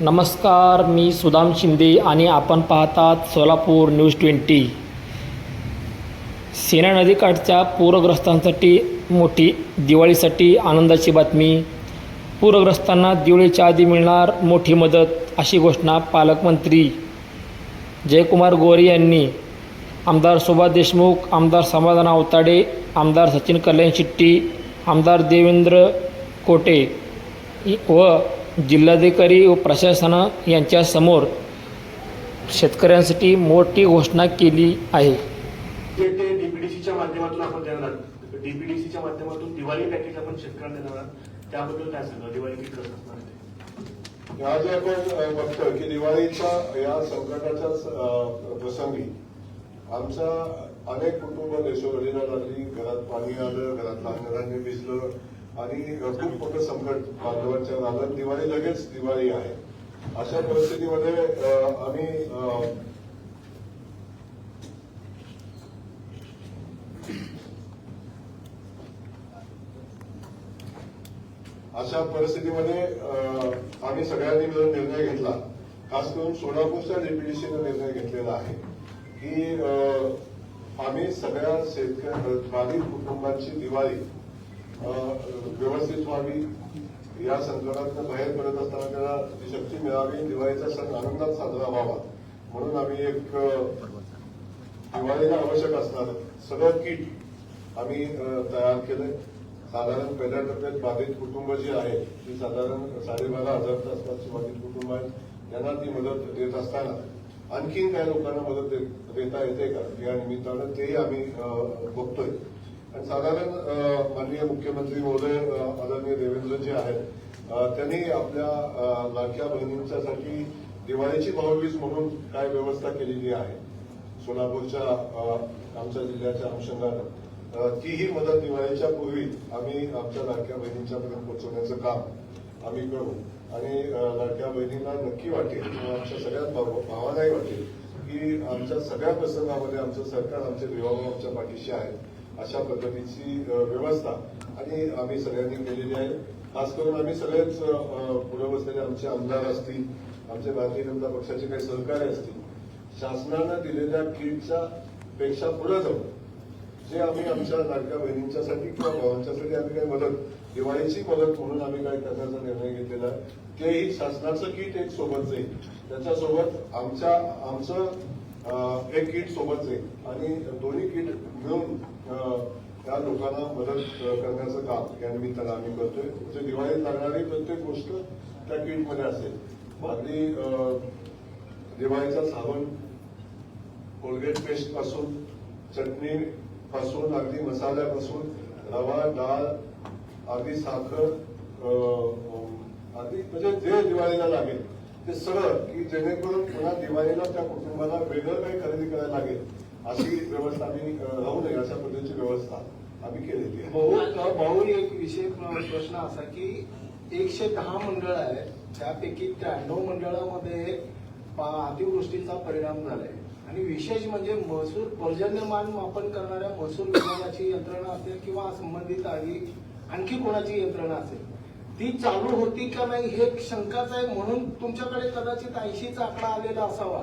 नमस्कार मी सुदाम शिंदे आणि आपण पाहतात सोलापूर न्यूज ट्वेंटी. सेना नदीकाठच्या पूरग्रस्तांसाठी मोठी दिवाळीसाठी आनंदाची बातमी. पूरग्रस्तांना दिवाळीच्या आधी मिळणार मोठी मदत अशी घोषणा पालकमंत्री जयकुमार गोरे यांनी. आमदार सुभाष देशमुख आमदार समाधान आवताडे आमदार सचिन कल्याण शिट्टी आमदार देवेंद्र कोटे व जिल्हाधिकारी व प्रशासन यांच्यासमोर शेतकऱ्यांसाठी मोठी घोषणा केली आहे. डीपीडीसीच्या माध्यमातून आपण देणार आहोत. डीपीडीसीच्या माध्यमातून दिवाळी पॅकेज आपण शेतकऱ्यांना देणार आहोत. त्याबद्दल काय सांगा दिवाळी किती कसं असणार? आज आपण बघतोय की दिवाळीच्या या संकटाच्या प्रसंगी आमच्या अनेक कुटुंब देशोवडीला लागली घरात पाणी आलं घरातलं अन्नधान्य भिजलं आणि खूप मोठं संकट बांधवांच्या आलं दिवाळी लगेच दिवाळी आहे. अशा परिस्थितीमध्ये आम्ही अशा परिस्थितीमध्ये आम्ही सगळ्यांनी मिळून निर्णय घेतला. खास करून सोलापूरच्या डीपीडीसीनं निर्णय घेतलेला आहे की आम्ही सगळ्या शेतकरी बाधित कुटुंबांची दिवाळी व्यवस्थित व्हावी. या संकटातून बाहेर पडत असताना त्याला जी शक्ती मिळावी दिवाळीचा सण आनंदात साजरा व्हावा. म्हणून आम्ही एक दिवाळीला आवश्यक असणार सगळं किट आम्ही तयार केलंय. साधारण पहिल्या टप्प्यात बाधित कुटुंब जी आहे ती साधारण साडेबारा हजारच्या आसपासची बाधित कुटुंब आहेत त्यांना ती मदत देत असताना आणखीन काही लोकांना मदत देता येते का? या निमित्तानं तेही आम्ही बघतोय. साधारण माननीय मुख्यमंत्री महोदय अ, आदरणीय देवेंद्रजी आहेत. त्यांनी आपल्या लाडक्या बहिणींच्यासाठी दिवाळीची भाऊबीज म्हणून काय व्यवस्था केलेली आहे? सोलापूरच्या आमच्या जिल्ह्याच्या अनुषंगानं. ती तीही मदत दिवाळीच्या पूर्वी आम्ही आमच्या लाडक्या बहिणींच्यापर्यंत पोहोचवण्याचं काम आम्ही करू. आणि लाडक्या बहिणींना नक्की वाटेल किंवा आमच्या सगळ्यात भाव- भावांनाही वाटेल की आमच्या सगळ्या प्रसंगामध्ये आमचं सरकार आमचे देवाभाऊ आमच्या पाठीशी आहे. अशा पद्धतीची व्यवस्था. आणि आम्ही सगळ्यांनी केलेली आहे. खास करून आम्ही सगळेच पुढे बसलेले आमचे आमदार असतील आमचे भारतीय जनता पक्षाचे काही सहकारी असतील शासनानं दिलेल्या किटच्या पेक्षा पुढे जाऊन जे आम्ही आमच्या लाडक्या बहिणींच्यासाठी किंवा भावांच्यासाठी आम्ही काही मदत दिवाळीची मदत म्हणून आम्ही काय करण्याचा निर्णय घेतलेला आहे. तेही शासनाचं किट एक सोबत जाईल त्याच्यासोबत आमच्या आमचं एक किट सोबत जाईल आणि दोन्ही किट मिळून त्या लोकांना मदत करण्याचं काम या निमित्तानं आम्ही करतोय. म्हणजे दिवाळीत लागणारी प्रत्येक गोष्ट त्या किटमध्ये असेल. अगदी अं, दिवाळीचा साबण कोलगेट पेस्टपासून चटणी पासून अगदी मसाल्यापासून रवा डाळ अगदी साखर अगदी म्हणजे जे दिवाळीला लागेल. ते सगळं की जेणेकरून पुन्हा दिवाळीला त्या कुटुंबाला वेगळं काही खरेदी करायला लागेल अशी व्यवस्था आम्ही राहू नये अशा पद्धतीची व्यवस्था आम्ही केलेली आहे. भाऊ भाऊ एक विषय प्रश्न असा की एकशे दहा मंडळ आहेत त्यापैकी त्र्याण्णव मंडळामध्ये अतिवृष्टीचा परिणाम झालाय. आणि विशेष म्हणजे महसूल पर्जन्यमान मापन करणाऱ्या महसूल विभागाची यंत्रणा असेल किंवा संबंधित आधी आणखी कोणाची यंत्रणा असेल ती चालू होती का नाही हे शंकाच आहे म्हणून तुमच्याकडे कदाचित ऐंशीचा आकडा आलेला असावा.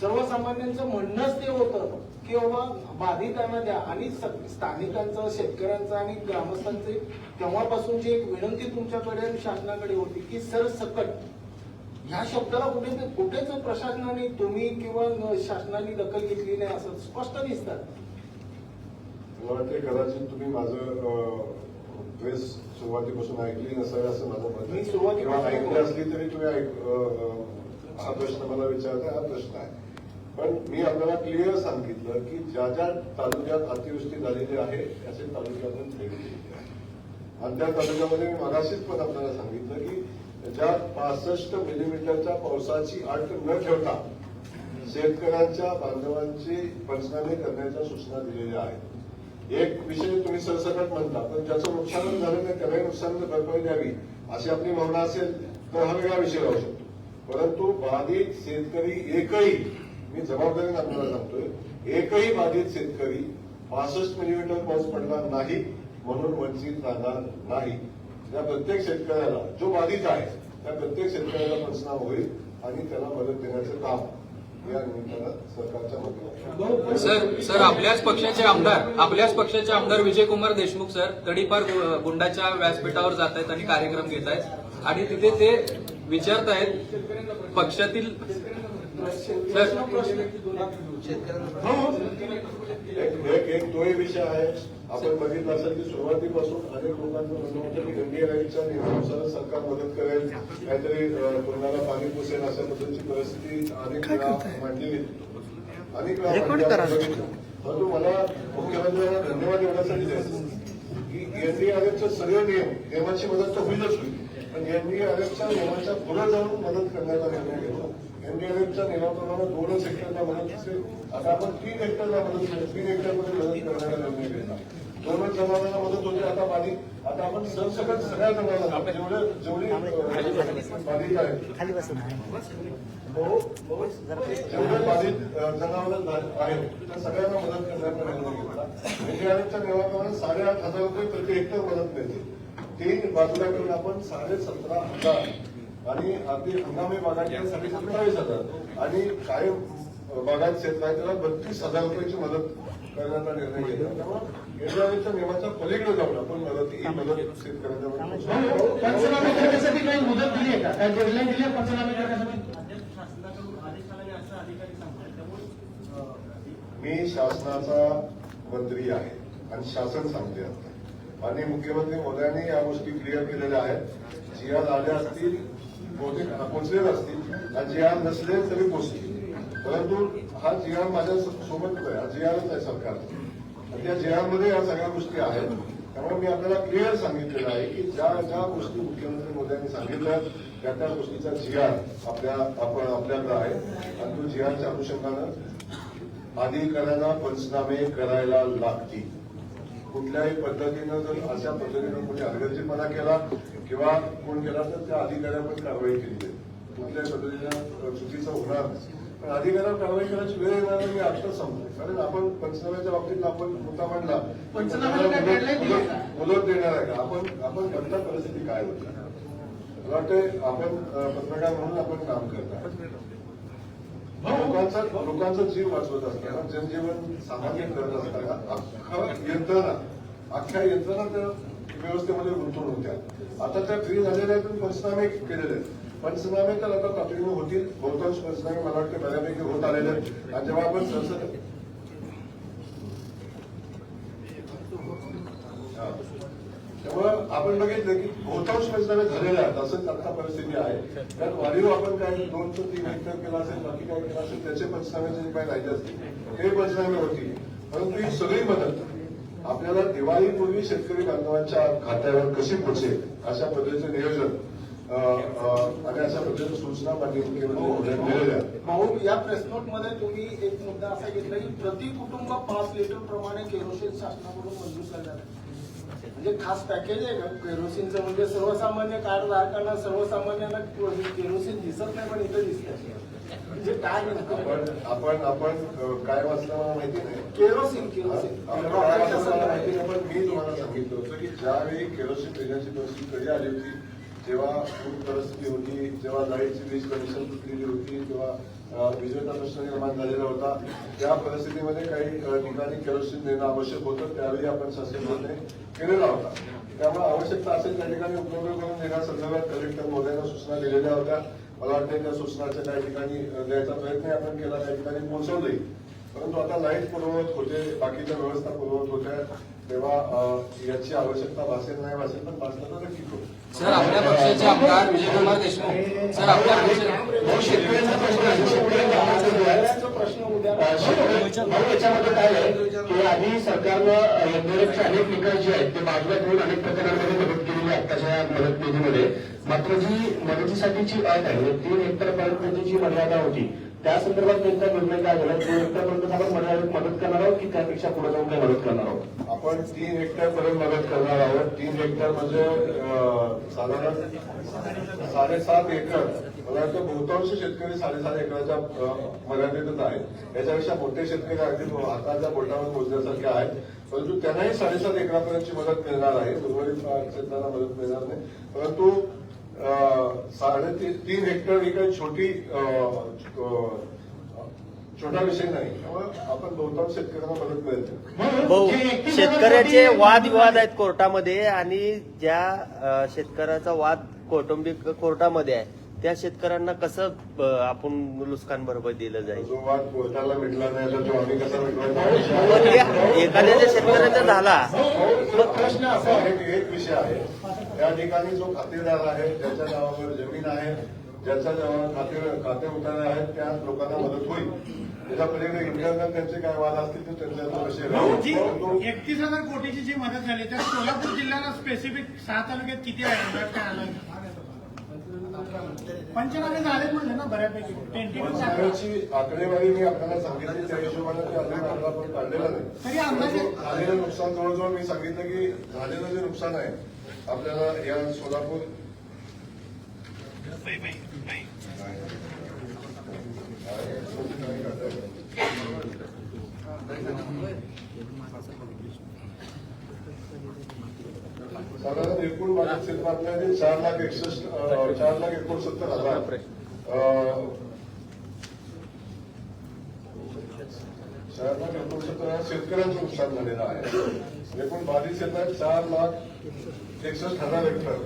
सर्वसामान्यांचं म्हणणंच ते होतं की बाबा बाधितांना द्या आणि स्थानिकांचं शेतकऱ्यांचं आणि ग्रामस्थांचे तेव्हापासून जी एक विनंती तुमच्याकडे आणि शासनाकडे होती की सरसकट ह्या शब्दाला कुठे कुठेच प्रशासनाने तुम्ही किंवा शासनाने दखल घेतली नाही असं स्पष्ट दिसतात मला ते कदाचित तुम्ही माझं ड्रेस सुरुवातीपासून ऐकली नसावी असं माझं मत मी आहे सुरुवातीपासून किंवा ऐकली असली तरी तुम्ही हा प्रश्न मला विचारता हा प्रश्न आहे पण मी आपल्याला क्लिअर सांगितलं की ज्या ज्या तालुक्यात अतिवृष्टी झालेली आहे असे तालुक्यातून केलेली आहे आणि त्या तालुक्यामध्ये मी मगाशीच पण आपल्याला सांगितलं की ज्या पासष्ट मिलीमीटरच्या पावसाची अट न ठेवता शेतकऱ्यांच्या बांधवांची पंचनामे करण्याच्या सूचना दिलेल्या आहेत एक विषय तुम्ही सरसकट म्हणता पण ज्याचं नुकसान झालं नाही त्यालाही नुकसान भरपाई द्यावी अशी आपली भावना असेल तर हा वेगळा विषय राहू शकतो. परंतु बाधित शेतकरी एकही मी जबाबदारीने आपल्याला सांगतोय एकही बाधित शेतकरी पासष्ट मिलीमीटर पाऊस पडला नाही म्हणून वंचित राहणार नाही. या प्रत्येक शेतकऱ्याला जो बाधित आहे त्या प्रत्येक शेतकऱ्याला पंचनामा होईल आणि त्याला मदत देण्याचं काम या निमित्तानं सरकारच्या माध्यमातून सर सर आपल्याच पक्षाचे आमदार आपल्याच पक्षाचे आमदार विजयकुमार देशमुख सर तडीपार गुंडाच्या व्यासपीठावर जात आहेत आणि कार्यक्रम घेत आहेत आणि तिथे ते विचारत आहेत पक्षातील सर एक एक एक तोही विषय आहे. आपण बघितलं असेल की सुरुवातीपासून अनेक लोकांचं म्हणणं होतं की एनडीए राईटच्या नियमानुसार सरकार मदत करेल. काहीतरी तोंडाला पाणी पुसेल अशा पद्धतीची परिस्थिती अनेक वेळा मांडली गेली अनेक वेळा. परंतु मला मुख्यमंत्र्यांना धन्यवाद एवढ्यासाठी द्यायचं की एनडीआरएफचे सगळे नियम नियमाची मदत तर होईलच होईल. पण एनडीआरएफच्या नियमाच्या पुढे जाऊन मदत करण्याचा निर्णय घेतला. एनडीआरएफच्या नियमाप्रमाणे दोनच हेक्टरला मदत असेल आता आपण तीन हेक्टरला मदत करू. तीन हेक्टरमध्ये मदत करण्याचा निर्णय घेतला दोनच जनावरांना मदत होती आता पाणी आता आपण सरसकट सगळ्या जनावरांना जेवढे जेवढी बाधित आहेत जेवढे बाधित जनावर आहेत त्या सगळ्यांना मदत करण्याचा निर्णय घेतला. एनडीआरएफच्या नियमाप्रमाणे साडेआठ हजार रुपये प्रति हेक्टर मदत मिळते. तीन बाजूला करून आपण साडे सतरा हजार आणि अगदी हंगामी बागायतीसाठी सत्तावीस हजार आणि कायम बागायत क्षेत्र आहे त्याला बत्तीस हजार रुपयाची मदत करण्याचा निर्णय घेतला त्यामुळे नियमाच्या पलीकडे जाऊन आपण मदत ही मदत शेतकऱ्यांच्या पंचनामे करण्यासाठी काही मुदत दिली आहे का? काय डेडलाईन दिली आहे पंचनामे करण्यासाठी? मी शासनाचा मंत्री आहे आणि शासन सांगते आता. माननीय मुख्यमंत्री मोदयांनी या गोष्टी क्लिअर केलेल्या आहेत. जी आज आल्या असतील बहुतेक पोचलेल्या असतील. हा जी नसले तरी पोचतील. परंतु हा जी माझ्या सोबत आहे हा जी आहे सरकार त्या जी या सगळ्या गोष्टी आहेत. त्यामुळे मी आपल्याला क्लिअर सांगितलेलं आहे की ज्या ज्या गोष्टी मुख्यमंत्री मोदयांनी सांगितल्या त्या त्या गोष्टीचा जी आपल्या आपण आपल्याकडे आहे. आणि तो जी अनुषंगानं अधिकाऱ्यांना पंचनामे करायला लागतील. कुठल्याही पद्धतीनं जर अशा पद्धतीनं कोणी हलगर्जीपणा केला किंवा कोण केला तर त्या अधिकाऱ्यावर कारवाई केली जाईल. कुठल्याही पद्धतीनं चुकीचं होणार. पण अधिकाऱ्यावर कारवाई करायची वेळ येणार मी आत्ताच सांगतो कारण आपण पंचनाम्याच्या बाबतीत आपण मुद्दा मांडला. आहे? मुदत देणार आहे का? आपण आपण बघता परिस्थिती काय होती? मला वाटतं आपण पत्रकार म्हणून आपण काम करता लोकांचा लोकांचा जीव वाचवत असताना जनजीवन सामान्य करत असताना अख्खा यंत्रणा अख्ख्या यंत्रणा त्या व्यवस्थेमध्ये गुंतवून होत्या. आता त्या फ्री झालेल्या आहेत पंचनामे केलेले आहेत. पंचनामे तर आता तातडीने होतील. बहुतांश पंचनामे मला वाटतं बऱ्यापैकी होत आलेले आहेत. आणि जेव्हा आपण संसद त्यामुळं आपण बघितलं की बहुतांश पंचनामे झालेले आहेत असंच आता परिस्थिती आहे त्यात वाढीव आपण काय दोन ते तीन हेक्टर केला असेल बाकी काय केलं असेल त्याचे पंचनामे जे काय राहिले असतील ते पंचनामे होतील परंतु ही सगळी मदत आपल्याला दिवाळीपूर्वी शेतकरी बांधवांच्या खात्यावर कशी पोचेल अशा पद्धतीचं नियोजन आणि अशा पद्धतीच्या सूचना महोदयांनी दिलेल्या आहेत. भाऊ या प्रेस नोटमध्ये तुम्ही एक मुद्दा असा घेतला की प्रति कुटुंब पाच लिटर प्रमाणे केरोसिन शासनाकडून मंजूर करण्यात. म्हणजे खास पॅकेज आहे का? केरोसिनचं म्हणजे सर्वसामान्य कार्ड धारकांना सर्वसामान्यांना केरोसिन दिसत नाही पण इथं दिसत म्हणजे काय? आपण आपण काय वाचलं मला माहिती नाही. Kerosene kerosene. आपण काय वाचलं मला माहिती नाही पण मी तुम्हाला सांगितलं होतं की ज्यावेळी केरोसिन देण्याची परिस्थिती कधी आली होती जेव्हा पूर परिस्थिती होती जेव्हा लाईटची वीज कंडिशन तुटलेली होती तेव्हा विजेता प्रश्न निर्माण झालेला होता. त्या परिस्थितीमध्ये काही ठिकाणी केरोसिन देणं आवश्यक होतं. त्यावेळी आपण शासन निर्णय केलेला होता. त्यामुळे आवश्यकता असेल त्या ठिकाणी उपलब्ध करून देण्यासंदर्भात कलेक्टर मोदयांना सूचना दिलेल्या होत्या. मला वाटतं त्या सूचनाच्या काही ठिकाणी द्यायचा प्रयत्न आपण केला त्या ठिकाणी पोहोचवलंही. परंतु आता लाइट पुरवत होते बाकीच्या व्यवस्था पुरवत होत्या. तेव्हा याची आवश्यकता भासेल नाही भासेल पण भासलं तर नक्की करू. सर आपल्या पक्षाचे आमदार विजयकुमार देशमुख. सर आपल्या पक्षाचे शेतकऱ्यांचा प्रश्न आहे. शेतकरी गावाचा जो आहे, शेतकऱ्यांचा प्रश्न उद्या भाऊ, याच्यामध्ये काय आहे? की आधी सरकारनं एनडीएफचे अनेक निकाल जे आहेत ते बाजूला ठेवून अनेक प्रकरणांमध्ये मदत केलेली आहे आत्ताच्या मदत निधीमध्ये मात्र जी मदतीसाठीची अट आहे तीन हेक्टर पर्यंतची मर्यादा होती त्या संदर्भात नेमका निर्णय काय झाला? तीन हेक्टर पर्यंत आपण मर्यादित मदत करणार आहोत की त्यापेक्षा पुढे जाऊन काय मदत करणार आहोत? आपण तीन हेक्टर पर्यंत मदत करणार आहोत. तीन हेक्टर म्हणजे साधारण साडेसात एकर मला वाटतं बहुतांश शेतकरी साडेसात एकराच्या मर्यादेतच आहेत. याच्यापेक्षा मोठे शेतकरी अगदी हाताच्या बोटावर मोजण्यासारखे आहेत. परंतु त्यांनाही साडेसात एकरापर्यंतची मदत मिळणार आहे. उर्वरित क्षेत्राला मदत मिळणार नाही. परंतु अं, साडेतीन तीन हेक्टर ही काही छोटी छोटा विषय नाही. आपण बहुतांश शेतकऱ्यांना मदत मिळते शेतकऱ्याचे वादविवाद आहेत कोर्टामध्ये आणि ज्या शेतकऱ्याचा वाद कौटुंबिक कोर्टामध्ये आहे त्या शेतकऱ्यांना कसं आपण नुकसान भरपाई दिलं जाईल? जो वाद कोर्टाला मिटला नाही तर तो आम्ही कसा मिटवायचा पण ते एखाद्या शेतकऱ्याचा झाला प्रश्न असा आहे की एक विषय आहे. त्या ठिकाणी जो खातेदार आहे ज्याच्या नावावर जमीन आहे. ज्याच्या नावावर खाते खाते उतारे आहेत त्या लोकांना मदत होईल. त्याच्या पलीकडे इंटरनल त्यांचे काय वाद असतील ते त्यांचा विषय जी राहील. परंतु एकतीस हजार कोटीची जी मदत झाली त्या सोलापूर जिल्ह्याला स्पेसिफिक सहा तालुक्यात किती आहे? पंचनामे झाले म्हणले ना बऱ्यापैकी. आकडेवारी मी आपल्याला सांगितली त्या हिशोबाने ते अजून आपला आपण काढलेला नाही. तरी अंदाजे झालेलं नुकसान जवळजवळ मी सांगितलं की झालेलं जे नुकसान आहे आपल्याला या सोलापूर साधारण एकूण माझ्या क्षेत्रातले चार लाख एकसष्ट चार लाख एकोणसत्तर हजार. चार लाख एकोणसत्तर हजार शेतकऱ्यांचं नुकसान झालेलं आहे. एकूण बाधित क्षेत्रात चार लाख एकसष्ट हजार हेक्टर.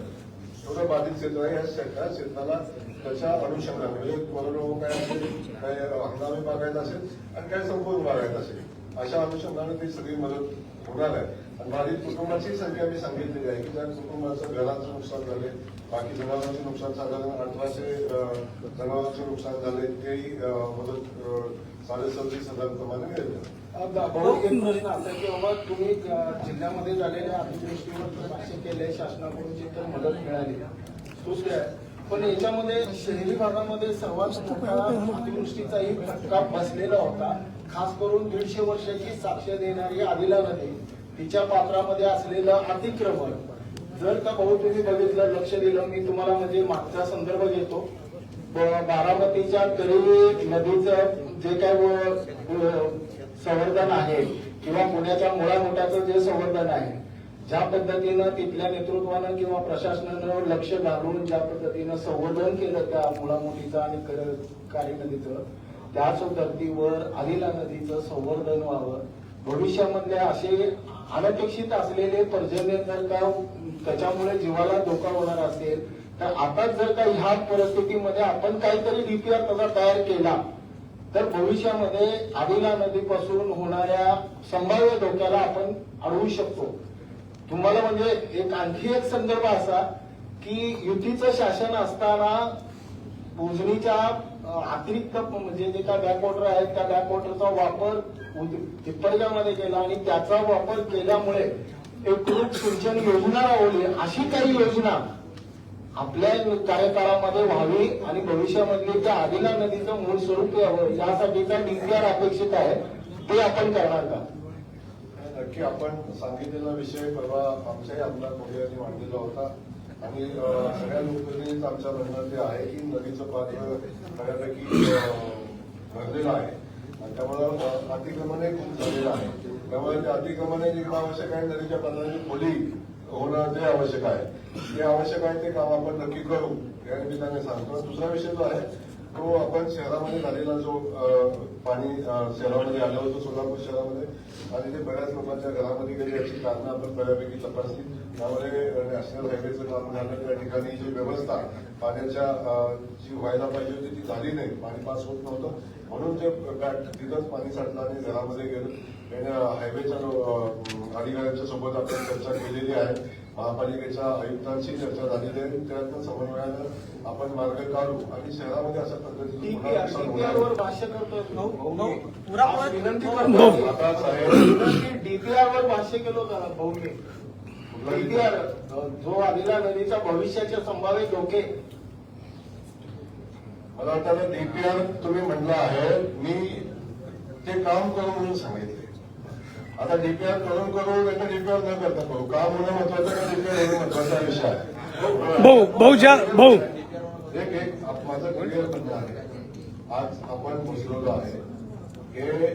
एवढं बाधित क्षेत्र आहे या क्षेत्रात शेताला त्याच्या अनुषंगाने म्हणजे कोरोना काय असेल काय हंगामी बागायचा असेल आणि काय संपूर्ण बागायचा असेल अशा अनुषंगाने ती सगळी मदत होणार आहे. आणि बाधित कुटुंबाची संख्या मी सांगितलेली आहे की त्या कुटुंबाचं घराचं नुकसान झाले बाकी जनावरांचे नुकसान साधारण अठराशे जनावरांचे नुकसान झाले तेही मदत अं, साडेसव्वीस हजार प्रमाणे मिळेल. एक प्रश्न असा की बाबा तुम्ही जिल्ह्यामध्ये झालेल्या अतिवृष्टीवर भाष्य केले शासनाकडून जी तर मदत मिळाली. दुसरी काय पण याच्यामध्ये शहरी भागामध्ये सर्वात मोठा अतिवृष्टीचाही धक्का बसलेला होता. खास करून दीडशे वर्षाची साक्ष देणारी आदिला नदी तिच्या पात्रामध्ये असलेलं अतिक्रमण. जर का भाऊ तुम्ही बघितलं लक्ष दिलं मी तुम्हाला म्हणजे मागचा संदर्भ घेतो. बारामतीच्या तरी नदीचं जे काय व- संवर्धन आहे किंवा पुण्याच्या मुळा मोठ्याचं जे संवर्धन आहे ज्या पद्धतीनं तिथल्या नेतृत्वानं किंवा प्रशासनानं लक्ष घालून ज्या पद्धतीनं संवर्धन केलं त्या मुळामोठीचं आणि कर- कारी नदीचं त्याच धर्तीवर आलेल्या नदीचं संवर्धन व्हावं. भविष्यामधले असे अनपेक्षित असलेले पर्जन्य जर का त्याच्यामुळे जीवाला धोका होणार असेल तर आता जर का ह्या परिस्थितीमध्ये आपण काहीतरी डीपीआर तसा तयार केला तर भविष्यामध्ये आदिला नदीपासून होणाऱ्या संभाव्य धोक्याला आपण अडवू शकतो. तुम्हाला म्हणजे एक आणखी एक संदर्भ असा की युतीचं शासन असताना उजनीच्या अतिरिक्त म्हणजे जे काय बॅकवॉटर आहेत त्या बॅकवॉटरचा वापर टिप्परगामध्ये केला आणि त्याचा वापर केल्यामुळे एक सिंचन योजना राबवली. अशी काही योजना आपल्या कार्यकाळामध्ये व्हावी आणि भविष्यामधली त्या आदिला नदीचं मूळ स्वरूप यावं यासाठीचा डीपीआर अपेक्षित आहे ते आपण करणार का? नक्की आपण सांगितलेला विषय परवा आमच्याही आमदार मोदी मांडलेला होता. आणि सगळ्या लोकप्रतिनिधींचं आमच्या म्हणणं ते आहे की नदीचं पात्र बऱ्यापैकी भरलेलं आहे. आणि त्यामुळं अं, खूप झालेलं आहे. त्यामुळे ते अतिक्रमण जे आवश्यक आहे नदीच्या पात्राची खोली होणं जे आवश्यक आहे. ते आवश्यक आहे ते काम आपण नक्की करू या निमित्ताने सांगतो. दुसरा विषय जो आहे तो आपण शहरामध्ये झालेला जो पाणी शहरामध्ये आलं होतं सोलापूर शहरामध्ये आणि ते बऱ्याच लोकांच्या घरामध्ये गेली याची कारणं आपण बऱ्यापैकी तपासली. त्यामुळे नॅशनल हायवेचं काम झालं. त्या ठिकाणी जी व्यवस्था पाण्याच्या जी व्हायला पाहिजे होती ती झाली नाही. पाणी पास होत नव्हतं. म्हणून ते बॅट तिथंच पाणी साठलं आणि घरामध्ये गेलं. त्याने हायवेच्या अधिकाऱ्यांच्या सोबत आपण चर्चा केलेली आहे. महापालिकेच्या आयुक्तांशी चर्चा झालेली आहे. त्यातनं समन्वयानं आपण मार्ग काढू आणि शहरामध्ये अशा पद्धतीने पुन्हा डीपीआर नुकसान होणार डीपीआर नाही. वर भाष्य केलं डीपीआर जो आदिला नदीचा भविष्याचे संभाव्य धोके. मला वाटतं डीपीआर तुम्ही म्हणलं आहे मी ते काम करू म्हणून सांगितले. आता डीपीआर करून करू नाही डीपीआर न करता करू. काम होणं महत्वाचं का डीपीआर होणं महत्त्वाचा विषय आहे. भाऊ भाऊ ज्या भाऊ. एक एक माझं क्लिअर म्हणणं आहे आज आपण बसलेलो आहे. हे